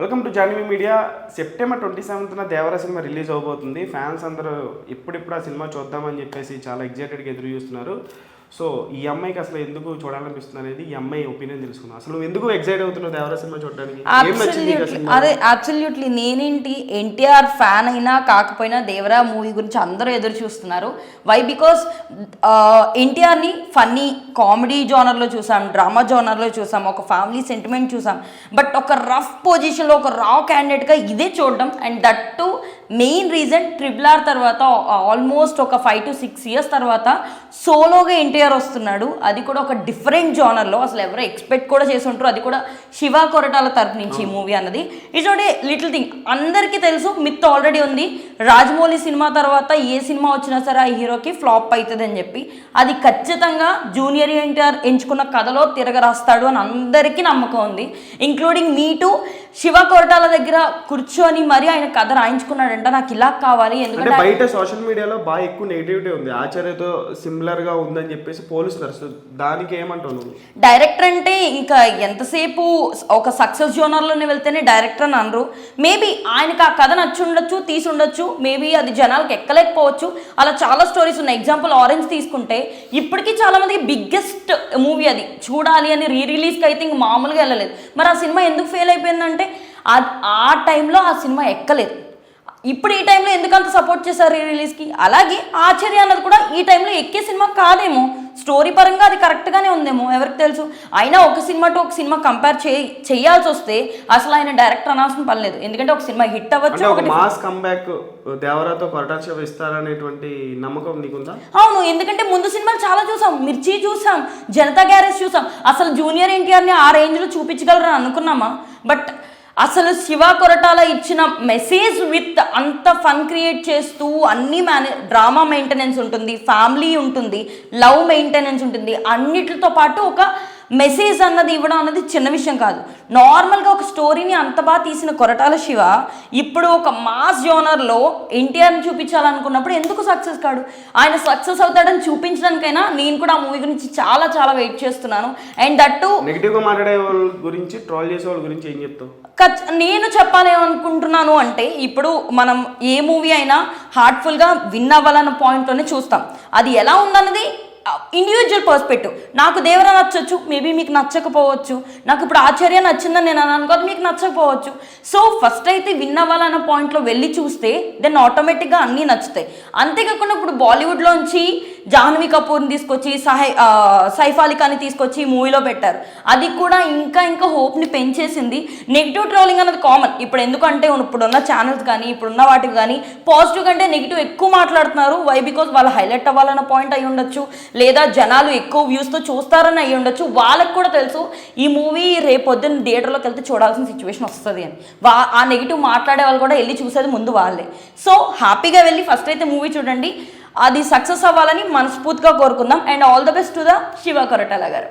Welcome to Janhvi media. September twenty సెవెంత్న Devara cinema release అవబోతుంది. Fans అందరూ ఇప్పుడిప్పుడు ఆ సినిమా చూద్దామని చెప్పేసి చాలా ఎగ్జైటెడ్గా ఎదురు చూస్తున్నారు. సో ఈ అమ్మాయికి అసలు ఎందుకు చూడాలనిపిస్తుంది అనేది ఈ అమ్మాయి ఒపీనియన్ తెలుసుకుందాం. అసలు ఎందుకు ఎగ్జైట్ అవుతున్నావు దేవర సినిమా చూడడానికి? అదే అబ్సల్యూట్లీ నేనేంటి ఎన్టీఆర్ ఫ్యాన్ అయినా కాకపోయినా దేవరా మూవీ గురించి అందరూ ఎదురు చూస్తున్నారు. వై బికాస్ ఎన్టీఆర్ని ఫన్నీ కామెడీ జోనర్లో చూసాం డ్రామా జోనర్లో చూసాం ఒక ఫ్యామిలీ సెంటిమెంట్ చూసాం. బట్ ఒక రఫ్ పొజిషన్లో ఒక రా క్యాండిడేట్గా ఇదే చూడడం and that to main reason triple R తర్వాత ఆల్మోస్ట్ ఒక ఫైవ్ టు సిక్స్ ఇయర్స్ తర్వాత సోలోగా ఎన్టీఆర్ వస్తున్నాడు అది కూడా ఒక డిఫరెంట్ జోనర్లో అసలు ఎవరో ఎక్స్పెక్ట్ కూడా చేసి ఉంటారు అది కూడా శివ కొరటాల తరపు నుంచి ఈ మూవీ అన్నది. It's not a little thing అందరికీ తెలుసు మిత్ ఆల్రెడీ ఉంది. రాజమౌళి సినిమా తర్వాత ఏ సినిమా వచ్చినా సరే ఆ హీరోకి ఫ్లాప్ అవుతుంది అని చెప్పి అది ఖచ్చితంగా జూనియర్ ఎన్టీఆర్ ఎంచుకున్న కథలో తిరగరాస్తాడు అని అందరికీ నమ్మకం ఉంది. Including me too Siva Koratala దగ్గర కూర్చొని మరి ఆయన కథ రాయించుకున్నాడంట నాకు ఇలా కావాలి. ఎందుకంటే బయట సోషల్ మీడియాలో బాగా ఎక్కువ నెగిటివిటీ ఉంది. ఆచార్యతో సిమిలర్గా ఉందని చెప్పేసి పోలుస్తున్నారు. సో దానికి ఏమంటావు నువ్వు? డైరెక్టర్ అంటే ఇంకా ఎంతసేపు ఒక సక్సెస్ జోనర్లోనే వెళ్తేనే డైరెక్టర్ అని అనరు. మేబీ ఆయనకి ఆ కథ నచ్చి ఉండొచ్చు తీసి ఉండొచ్చు మేబీ అది జనాలకు ఎక్కలేకపోవచ్చు. అలా చాలా స్టోరీస్ ఉన్నాయి. ఎగ్జాంపుల్ ఆరెంజ్ తీసుకుంటే ఇప్పటికీ చాలా మందికి బిగ్గెస్ట్ మూవీ అది. చూడాలి అని రీ రిలీజ్కి అయితే ఇంక మామూలుగా వెళ్ళలేదు. మరి ఆ సినిమా ఎందుకు ఫెయిల్ అయిపోయిందంటే ఆ- ఆ టైంలో ఆ సినిమా ఎక్కలేదు. ఇప్పుడు ఈ టైంలో ఎందుకంత సపోర్ట్ చేశారు రీ రిలీజ్కి అలాగే ఆశ్చర్య అన్నది కూడా ఈ టైంలో ఎక్కే సినిమా కాదేమో? స్టోరీ పరంగా అది కరెక్ట్గానే ఉందేమో? ఎవరికి తెలుసు? అయినా ఒక సినిమా టు ఒక సినిమా కంపేర్ చే చేయాల్సి వస్తే అసలు ఆయన డైరెక్టర్ అనాల్సిన పని లేదు. ఎందుకంటే ఒక సినిమా హిట్ అవ్వచ్చు ఒక మాస్ కంబ్యాక్ దేవరాతో ఇస్తారనేటువంటి నమ్మకం నీకుందా? అవును ఎందుకంటే ముందు సినిమాలు చాలా చూసాం. మిర్చి చూసాం జనతా గ్యారేజ్ చూసాం. అసలు జూనియర్ ఎన్టీఆర్ని ఆ రేంజ్లో చూపించగలరని అనుకున్నామా? బట్ అసలు శివ కొరటాల ఇచ్చిన మెసేజ్ విత్ అంత ఫన్ క్రియేట్ చేస్తూ అన్ని మేనే డ్రామా మెయింటెనెన్స్ ఉంటుంది ఫ్యామిలీ ఉంటుంది లవ్ మెయింటెనెన్స్ ఉంటుంది అన్నిటితో పాటు ఒక మెసేజ్ అన్నది ఇవ్వడం అన్నది చిన్న విషయం కాదు. నార్మల్గా ఒక స్టోరీని అంత బాగా తీసిన కొరటాల శివ ఇప్పుడు ఒక మాస్ జోనర్లో ఎన్టీఆర్ని చూపించాలనుకున్నప్పుడు ఎందుకు సక్సెస్ కాడు? ఆయన సక్సెస్ అవుతాడని చూపించడానికైనా నేను కూడా ఆ మూవీ గురించి చాలా చాలా వెయిట్ చేస్తున్నాను. అండ్ దట్టు నెగిటివ్గా మాట్లాడే వాళ్ళ గురించి ట్రోల్ చేసే వాళ్ళ గురించి ఏం చెప్తావు? నేను చెప్పాలేమనుకుంటున్నాను అంటే ఇప్పుడు మనం ఏ మూవీ అయినా హార్ట్ఫుల్గా విన్ అవ్వాలన్న పాయింట్లోనే చూస్తాం. అది ఎలా ఉందన్నది ఇండివిజువల్ పర్స్పెక్టివ్ నాకు దేవర నచ్చొచ్చు మేబీ మీకు నచ్చకపోవచ్చు. నాకు ఇప్పుడు ఆశ్చర్య నచ్చిందని నేను అని అనుకోదు మీకు నచ్చకపోవచ్చు. సో ఫస్ట్ అయితే విన్ అవ్వాలన్న పాయింట్లో వెళ్ళి చూస్తే దెన్ ఆటోమేటిక్గా అన్నీ నచ్చుతాయి. అంతేకాకుండా ఇప్పుడు బాలీవుడ్లోంచి జాహ్నవి కపూర్ని తీసుకొచ్చి సహై సైఫ్ అలీ ఖాన్ని తీసుకొచ్చి ఈ మూవీలో పెట్టారు. అది కూడా ఇంకా ఇంకా హోప్ని పెంచేసింది. నెగిటివ్ ట్రోలింగ్ అనేది కామన్. ఇప్పుడు ఎందుకంటే ఇప్పుడున్న ఛానల్స్ కానీ ఇప్పుడున్న వాటికి కానీ పాజిటివ్ కంటే నెగిటివ్ ఎక్కువ మాట్లాడుతున్నారు. వై బికాస్ వాళ్ళు హైలైట్ అవ్వాలన్న పాయింట్ అయి ఉండొచ్చు. లేదా జనాలు ఎక్కువ వ్యూస్తో చూస్తారని అయి ఉండొచ్చు. వాళ్ళకి కూడా తెలుసు ఈ మూవీ రేపొద్దున థియేటర్లోకి వెళ్తే చూడాల్సిన సిచ్యువేషన్ వస్తుంది అని. వా ఆ నెగిటివ్ మాట్లాడే వాళ్ళు కూడా వెళ్ళి చూసేది ముందు వాళ్ళే. సో హ్యాపీగా వెళ్ళి ఫస్ట్ అయితే మూవీ చూడండి. అది సక్సెస్ అవ్వాలని మనస్ఫూర్తిగా కోరుకుందాం. And all the best to the Siva Koratala గారు.